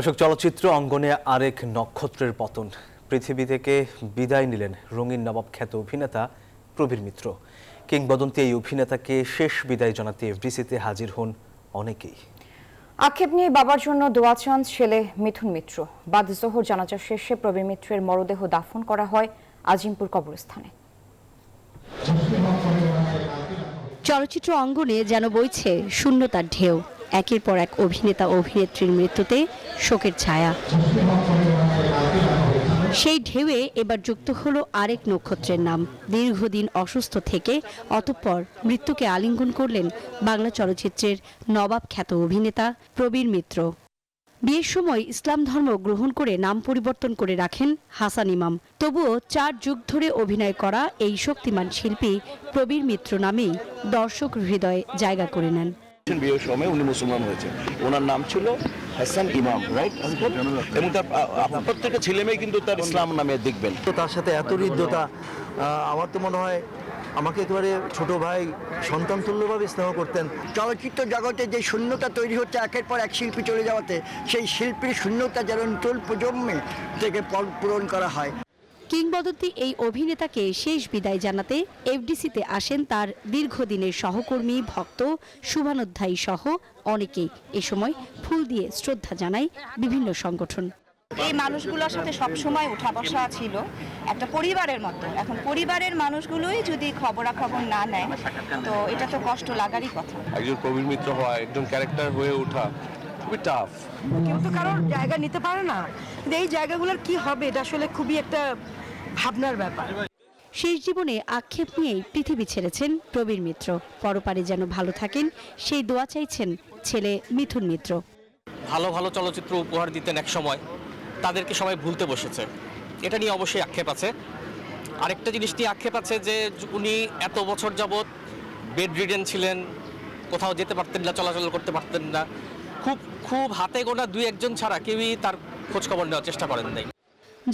দর্শক চলচ্চিত্র অঙ্গনে আরেক নক্ষত্রের পতন। পৃথিবী থেকে বিদায় নিলেন রঙিন নবাব খ্যাত অভিনেতা প্রবীর মিত্র। কিংবদন্তি এই অভিনেতাকে শেষ বিদায় জানাতে এফডিসিতে হাজির হন অনেকেই। আক্ষেপ নিয়ে বাবার জন্য দোয়া চান ছেলে মিথুন মিত্র। বাদ জোহর জানাজা শেষে প্রবীর মিত্রের মরদেহ দাফন করা হয় আজিমপুর কবরস্থানে। চলচ্চিত্র অঙ্গনে যেন বইছে শূন্যতার ঢেউ। একের পর এক অভিনেতা অভিনেত্রীর মৃত্যুতে শোকের ছায়া। সেই ঢেউয়ে এবার যুক্ত হলো আরেক নক্ষত্রের নাম। দীর্ঘদিন অসুস্থ থেকে অতঃপর মৃত্যুকে আলিঙ্গন করলেন বাংলা চলচ্চিত্রের নবাব খ্যাত অভিনেতা প্রবীর মিত্র। বিয়ের সময় ইসলাম ধর্ম গ্রহণ করে নাম পরিবর্তন করে রাখেন হাসান ইমাম। তবুও চার যুগ ধরে অভিনয় করা এই শক্তিমান শিল্পী প্রবীর মিত্র নামেই দর্শক হৃদয়ে জায়গা করে নেন। বিয়ের সময় উনি মুসলমান হয়েছে ওনার নাম ছিল হাসান ইমাম রাইট এবং তার প্রত্যেকটা ছেলে মেয়ে কিন্তু তার ইসলাম নামে দেখবেন। তো তার সাথে এত হৃদ্যতা আমার তো মনে হয় আমাকে একেবারে ছোট ভাই সন্তান তুল্যভাবে স্নেহ করতেন। চলচ্চিত্র জগতে যে শূন্যতা তৈরি হচ্ছে একের পর এক শিল্পী চলে যাওয়াতে সেই শিল্পীর শূন্যতা যেন নতুন প্রজন্মে থেকে পূরণ করা হয়। কিংবদন্তি এই অভিনেতাকে শেষ বিদায় জানাতে এফডিসিতে আসেন তার দীর্ঘদিনের সহকর্মী ভক্ত শুভানোধ্যায়ী সহ অনেকেই এ সময় ফুল দিয়ে শ্রদ্ধা জানায় বিভিন্ন সংগঠন। এই মানুষগুলোর সাথে সব সময় উঠা বসা ছিল একটা পরিবারের মতো। এখন পরিবারের মানুষগুলোই যদি খবরাখবর না নেয় তো এটা তো কষ্ট লাগারই কথা। একজন প্রবীণ মিত্র হওয়া একজন ক্যারেক্টার হয়ে ওঠা খুবই টাফ কেউ তো কারোর জায়গা নিতে পারে না। কিন্তু এই জায়গাগুলোর কি হবে এটা আসলে খুবই একটা ভাবনার ব্যাপার। শেষ জীবনে আক্ষেপ নিয়েই পৃথিবী ছেড়েছেন প্রবীর মিত্র। পরপারে যেন ভালো থাকেন সেই দোয়া চাইছেন ছেলে মিথুন মিত্র। ভালো ভালো চলচ্চিত্র উপহার দিতেন এক সময়। তাদেরকে সবাই ভুলতে বসেছে। এটা নিয়ে অবশ্যই আক্ষেপ আছে। আরেকটা জিনিস নিয়ে আক্ষেপ আছে যে উনি এত বছর যাবৎ বেড রিডেন ছিলেন কোথাও যেতে পারতেন না চলাচল করতে পারতেন না। খুব খুব হাতে গোনা দুই একজন ছাড়া কেউই তার খোঁজখবর নেওয়ার চেষ্টা করেন নাই।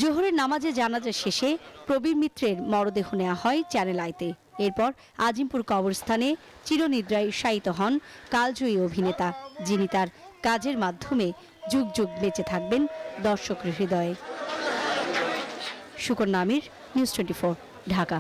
জোহরের নামাজে জানাজা শেষে প্রবীর মিত্রের মরদেহ নেওয়া হয় চ্যানেল আইতে। এরপর আজিমপুর কবরস্থানে চিরনিদ্রায় শায়িত হন কালজয়ী অভিনেতা, যিনি তার কাজের মাধ্যমে যুগ যুগ বেঁচে থাকবেন দর্শক হৃদয়ে। Sukanya Amir, news twenty Dhaka.